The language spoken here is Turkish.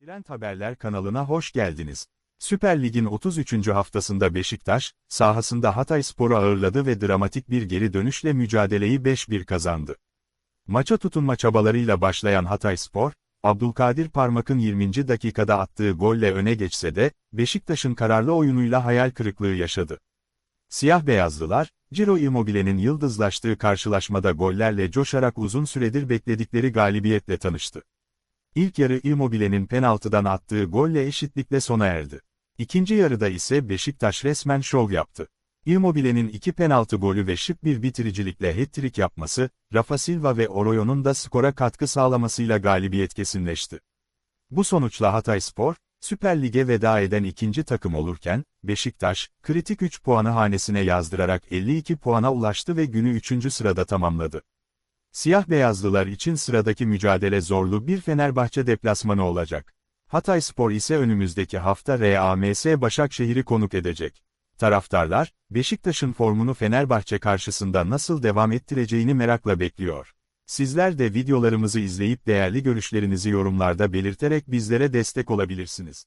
Trend Haberler kanalına hoş geldiniz. Süper Lig'in 33. haftasında Beşiktaş, sahasında Hatay Spor'u ağırladı ve dramatik bir geri dönüşle mücadeleyi 5-1 kazandı. Maça tutunma çabalarıyla başlayan Hatay Spor, Abdülkadir Parmak'ın 20. dakikada attığı golle öne geçse de, Beşiktaş'ın kararlı oyunuyla hayal kırıklığı yaşadı. Siyah beyazlılar, Ciro Immobile'nin yıldızlaştığı karşılaşmada gollerle coşarak uzun süredir bekledikleri galibiyetle tanıştı. İlk yarı Immobile'nin penaltıdan attığı golle eşitlikle sona erdi. İkinci yarıda ise Beşiktaş resmen şov yaptı. Immobile'nin iki penaltı golü ve şık bir bitiricilikle hat-trick yapması, Rafa Silva ve Oroyo'nun da skora katkı sağlamasıyla galibiyet kesinleşti. Bu sonuçla Hatayspor, Süper Lig'e veda eden ikinci takım olurken, Beşiktaş, kritik 3 puanı hanesine yazdırarak 52 puana ulaştı ve günü 3. sırada tamamladı. Siyah beyazlılar için sıradaki mücadele zorlu bir Fenerbahçe deplasmanı olacak. Hatayspor ise önümüzdeki hafta RAMS Başakşehir'i konuk edecek. Taraftarlar, Beşiktaş'ın formunu Fenerbahçe karşısında nasıl devam ettireceğini merakla bekliyor. Sizler de videolarımızı izleyip değerli görüşlerinizi yorumlarda belirterek bizlere destek olabilirsiniz.